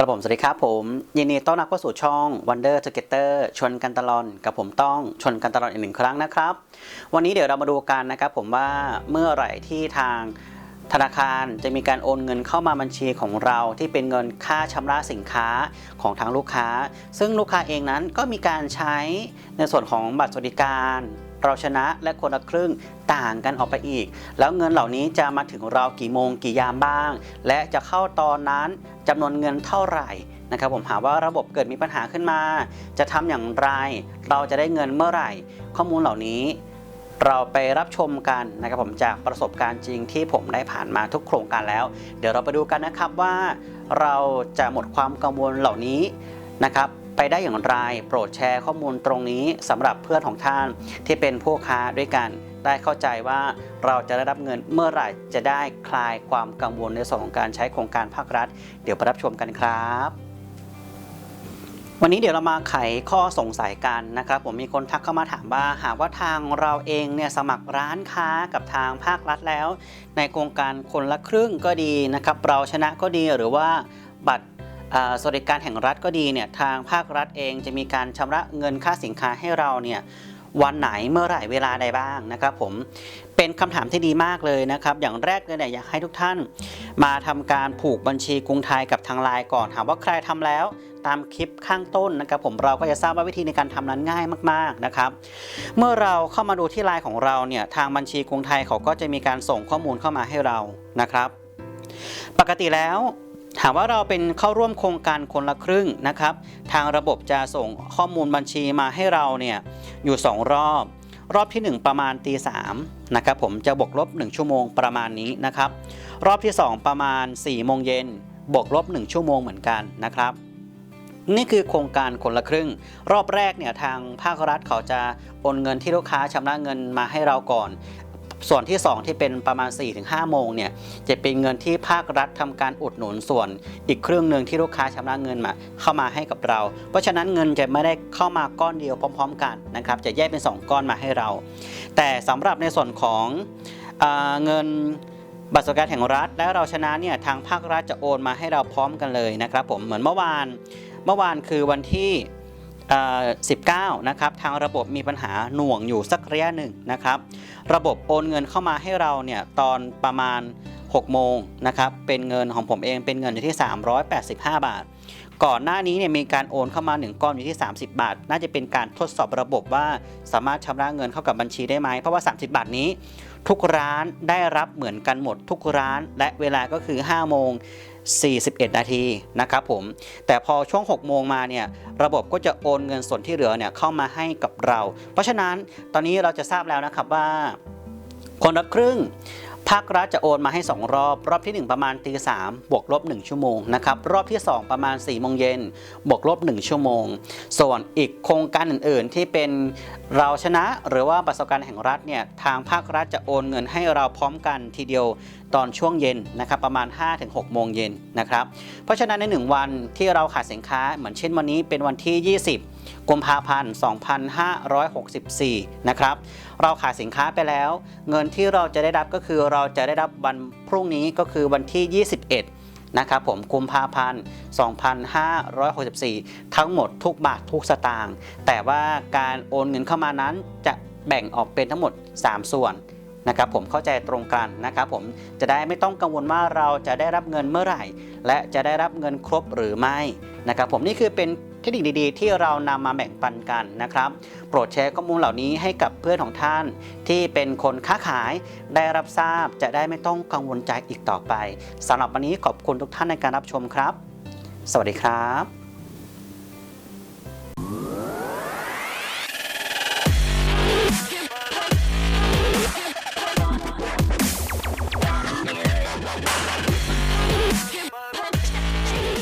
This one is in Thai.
ครับผม สวัสดีครับผม ยินดีต้อนรับเข้าสู่ช่อง Wonder Together ชวนกันตลอนกับผมต้องชวนกันตลอนอีกหนึ่งครั้งนะครับ วันนี้เดี๋ยวเรามาดูกันนะครับผมว่าเมื่อไหร่ที่ทางธนาคารจะมีการโอนเงินเข้ามาบัญชีของเราที่เป็นเงินค่าชำระสินค้าของทางลูกค้า ซึ่งลูกค้าเองนั้นก็มีการใช้ในส่วนของบัตรสวัสดิการ เราชนะและคนละครึ่งต่างกันออกไปอีก แล้วเงินเหล่านี้จะมาถึงเรากี่โมงกี่ยามบ้าง และจะเข้าตอนนั้นจำนวนเงินเท่าไหร่นะครับผมหาว่าระบบเกิดมีปัญหาขึ้นมา จะทำอย่างไร เราจะได้เงินเมื่อไหร่ ข้อมูลเหล่านี้เราไปรับชมกันนะครับผมจากประสบการณ์จริงที่ผมได้ผ่านมาทุกโครงการแล้ว เดี๋ยวเราไปดูกันนะครับว่าเราจะหมดความกังวลเหล่านี้นะครับ ไปได้อย่างไร โปรดแชร์ข้อมูลตรงนี้สำหรับเพื่อนของท่านที่เป็นผู้ค้าด้วยกัน ได้เข้าใจว่าเราจะได้รับเงินเมื่อไหร่จะได้คลายความกังวลในส่วนของการใช้โครงการภาครัฐ เดี๋ยวไปรับชมกันครับวันนี้เดี๋ยวเรามาไขข้อสงสัยกันนะครับผมมีคนทักเข้ามาถามว่าหากว่าทางเราเองเนี่ยสมัครร้านค้ากับทางภาครัฐแล้ว ในโครงการคนละครึ่งก็ดีนะครับเราชนะก็ดีหรือว่าบัตร สวัสดิการแห่งรัฐก็ดีเนี่ยทางภาครัฐเองจะมีการชำระเงินค่าสินค้าให้เราเนี่ยวันไหนเมื่อไหร่เวลาใดบ้างนะครับผมเป็นคำถามที่ดีมากเลยนะครับ อย่างแรกเลยเนี่ยอยากให้ทุกท่าน มาทำการผูกบัญชีกรุงไทยกับทางไลน์ก่อนถามว่าใครทำแล้วตามคลิปข้างต้นนะครับผมเราก็จะทราบว่าวิธีในการทำนั้นง่ายมากๆนะครับ เมื่อเราเข้ามาดูที่ไลน์ของเราเนี่ยทางบัญชีกรุงไทยเขาก็จะมีการส่งข้อมูลเข้ามาให้เรานะครับ ปกติแล้ว ถามว่าเราเป็นเข้าร่วมโครงการคนละครึ่งนะครับ ทางระบบจะส่งข้อมูลบัญชีมาให้เราเนี่ยอยู่ 2 รอบ รอบที่ 1 ประมาณตีสามนะครับผมจะบวกลบ 1 ชั่วโมงประมาณนี้นะครับ รอบที่ 2 ประมาณ4โมงเย็นบวกลบ 1 ชั่วโมงเหมือนกันนะครับ นี่คือโครงการคนละครึ่ง รอบแรกเนี่ยทางภาครัฐเขาจะโอนเงินที่ลูกค้าชำระเงินมาให้เราก่อน ส่วนที่ 2 ที่เป็นประมาณ 4-5 โมงเนี่ยจะเป็นเงินที่ภาครัฐทำการอุดหนุนส่วน อีกครึ่งหนึ่งที่ลูกค้าชำระเงินมาเข้ามาให้กับเรา เพราะฉะนั้นเงินจะไม่ได้เข้ามาก้อนเดียวพร้อม ๆ กันนะครับจะแยกเป็น 2 ก้อนมาให้เรา แต่สำหรับในส่วนของเอเงินบัตรสวัสดิการแห่งรัฐ และเราชนะเนี่ยทางภาครัฐจะโอนมาให้เราพร้อมกันเลยนะครับผมเหมือนเมื่อวานเมื่อวานคือวันที่ 19นะครับทางระบบมีปัญหาหน่วงอยู่สักระยะหนึ่งนะครับระบบโอนเงินเข้ามาให้เราเนี่ยตอนประมาณ 6 โมงนะครับเป็นเงินของผมเองเป็นเงินอยู่ที่ 385 บาท ก่อนหน้านี้เนี่ยมีการโอนเข้ามา 1 ก้อนอยู่ที่ 30 บาท น่าจะเป็นการทดสอบระบบว่าสามารถชำระเงินเข้ากับบัญชีได้ไหมเพราะว่า 30 บาทนี้ ทุกร้านได้รับเหมือนกันหมดทุกร้าน และเวลาก็คือ 5 โมง 41 นาทีนะครับผม แต่พอช่วง 6 โมงมาเนี่ยระบบก็จะโอนเงินส่วนที่เหลือเนี่ยเข้ามาให้กับเรา เพราะฉะนั้นตอนนี้เราจะทราบแล้วนะครับว่า คนละครึ่งภาครัฐจะโอนมาให้ 2 รอบ รอบทีหนึ่1 ประมาณตีสามบวกลบ 1 ชั่วโมงนะครับ รอบที่ 2 ประมาณ4โมงเย็นบวกลบ 1 ชั่วโมง ส่วนอีกโครงการอื่น ๆ ที่เป็นเราชนะหรือว่าประสบการณ์แห่งรัฐเนี่ย ทางภาครัฐจะโอนเงินให้เราพร้อมกันทีเดียวตอนช่วงเย็นนะครับประมาณ 5-6 โมงเย็นนะครับเพราะฉะนั้นใน 1 วันที่เราขาดสินค้าเหมือนเช่นวันนี้เป็นวันที่ 20 กุมภาพันธ์ 2564 นะครับเราขายสินค้าไปแล้ว เงินที่เราจะได้รับก็คือเราจะได้รับวันพรุ่งนี้ก็คือวันที่ 21นะครับผมกุมภาพันธ์ 2564 ทั้งหมดทุกบาททุกสตางค์แต่ว่าการโอนเงินเข้ามานั้นจะแบ่งออกเป็นทั้งหมด 3 ส่วน นะครับผมเข้าใจตรงกันนะครับผมจะได้ไม่ต้องกังวลว่าเราจะได้รับเงินเมื่อไหร่ และจะได้รับเงินครบหรือไม่นะครับผมนี่คือเป็นเทคนิคดีๆ ที่เรานำมาแบ่งปันกันนะครับ โปรดแชร์ข้อมูลเหล่านี้ให้กับเพื่อนของท่าน ที่เป็นคนค้าขายได้รับทราบจะได้ไม่ต้องกังวลใจอีกต่อไปสำหรับวันนี้ขอบคุณทุกท่านในการรับชมครับ สวัสดีครับ